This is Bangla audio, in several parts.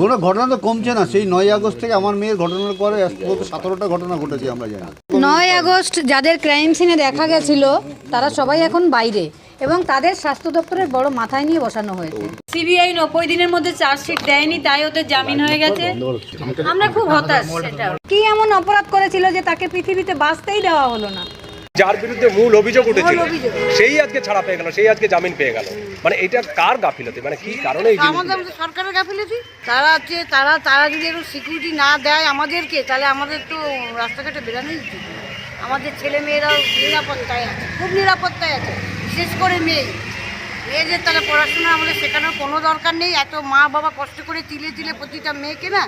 কোনো ঘটনা তো কমছে না। সেই নয় আগস্ট থেকে আমার মেয়ের ঘটনার পরে সতেরোটা ঘটনা ঘটেছে আমরা জানি। নয় আগস্ট যাদের ক্রাইম সিনে দেখা গেছিল তারা সবাই এখন বাইরে এবং তাদের স্বাস্থ্য দপ্তরের বড় মাথায় নিয়ে বসানো হয়েছে। সিবিআই নব্বই দিনের মধ্যে চার্জশিট দেয়নি তাই ওদের জামিন হয়ে গেছে। আমরা খুব হতাশ। কি এমন অপরাধ করেছিল যে তাকে পৃথিবীতে বাঁচতেই দেওয়া হলো না? যার বিরুদ্ধে মূল অভিযোগ উঠেছিল সেই আজকে ছাড়া পেয়ে গেল সেই আজকে জামিন পেয়ে গেল। মানে এটা কার গাফিলতি? মানে কি কারণে আমাদের সরকারের গাফিলতি? তারা হচ্ছে তারা তারা যদি একটু সিকিউরিটি না দেয় আমাদেরকে তাহলে আমাদের তো রাস্তাঘাটে বেরানোই উচিত আমাদের ছেলে মেয়েরাও নিরাপত্তায় আছে খুব নিরাপত্তায় আছে বিশেষ করে মেয়ে। মেয়েদের তারা পড়াশোনা আমাদের শেখানোর কোনো দরকার নেই এত মা বাবা কষ্ট করে তিলে তিলে প্রতিটা মেয়েকে না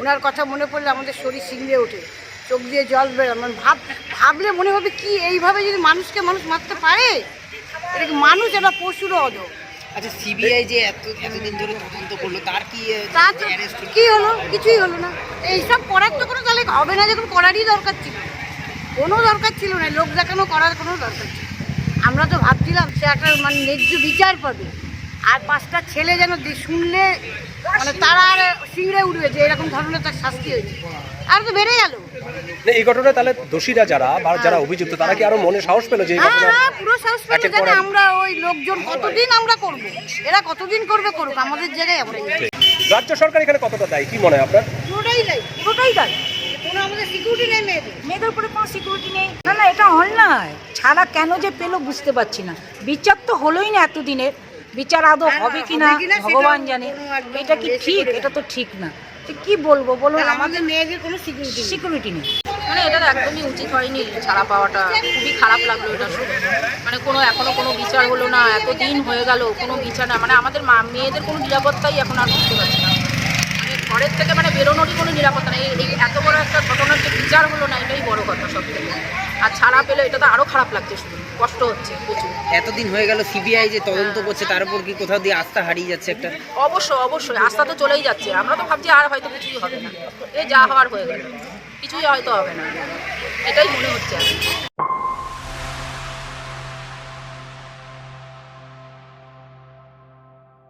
ওনার কথা মনে পড়লে আমাদের শরীর শিংড়ে ওঠে। চোখ দিয়ে জল বেরো মানে ভাব ভাবলে মনে হবে কি এইভাবে যদি মানুষকে মানুষ মারতে পারে এটা কি মানুষ এটা পশুরও অদর আচ্ছা সিবিআই যে এত এতদিন ধরে তদন্ত করল তার কি আহ, তা তো হলো? কি হলো? কিছুই হলো না। এইসব করার তো কোনো তাহলে হবে না যখন করারই দরকার ছিল। কোনো দরকার ছিল না লোক দেখানো করার কোনো দরকার ছিল আমরা তো ভাবছিলাম সে একটা মানে ন্যায্য বিচার পাবে। আর পাঁচটা ছেলে যেন শুনলে মানে তারা আর শিংড়ে উঠবে যে এরকম ধরনের তার শাস্তি হয়েছে। আর তো বেড়ে গেল। না, এই ঘটনায় তাহলে দোষীরা যারা বা যারা অভিযুক্ত তারা কি আরও মনে সাহস পেল যে হ্যাঁ হ্যাঁ পুরো সাহস পেল জানে আমরা ওই লোকজন কতদিন আমরা করব? এরা কতদিন করবে করুক আমাদের জায়গায় আমরা রাজ্য সরকার এখানে কতটা দেয়? কি মনে হয় আপনার? পুরোটাই দেয় পুরোটাই দেয়। কোনো আমাদের সিকিউরিটি নেই মেয়েদের। মেয়েদের উপরে কোনো সিকিউরিটি নেই। না না এটা অন্যায়। ছাড়া কেন যে পেল বুঝতে পারছি না। বিচার তো হলোই না এতদিনের। বিচার আদৌ হবে কি না কিনা ভগবান জানে। এটা কি ঠিক? এটা তো ঠিক না। কি বলব? বলুন আমাদের মেয়েদের কোনো সিকিউরিটি নেই। সিকিউরিটি নেই। মানে এটা একদমই উচিত হয়নি। ছাড়া পাওয়াটা খুবই খারাপ লাগল এটা শুনে। মানে কোনো এখনও কোনো বিচার হলো না এত দিন হয়ে গেল কোনো বিচার না। মানে আমাদের মা মেয়েদের কোনো নিরাপত্তাই এখন আর বুঝতে পারছি না। মানে ঘরের থেকে মানে বেরোনোরই কোনো নিরাপত্তা নেই। এই এত বড় একটা ঘটনার যে বিচার হলো না এটাই বড় কথা সব থেকে আর ছাড়া পেলে এটা তো আরও খারাপ লাগছে শুধু। কষ্ট হচ্ছে প্রচুর। এতদিন হয়ে গেল সিবিআই যে তদন্ত করছে তার উপর কি কোথাও দিয়ে আস্থা হারিয়ে যাচ্ছে একটা? অবশ্যই অবশ্যই। আস্থা তো চলেই যাচ্ছে। আমরা তো ভাবছি আর হয়তো কিছুই হবে না। এ যা হওয়ার হয়ে গেল। কিছুই হয়তো হবে না। এটাই মনে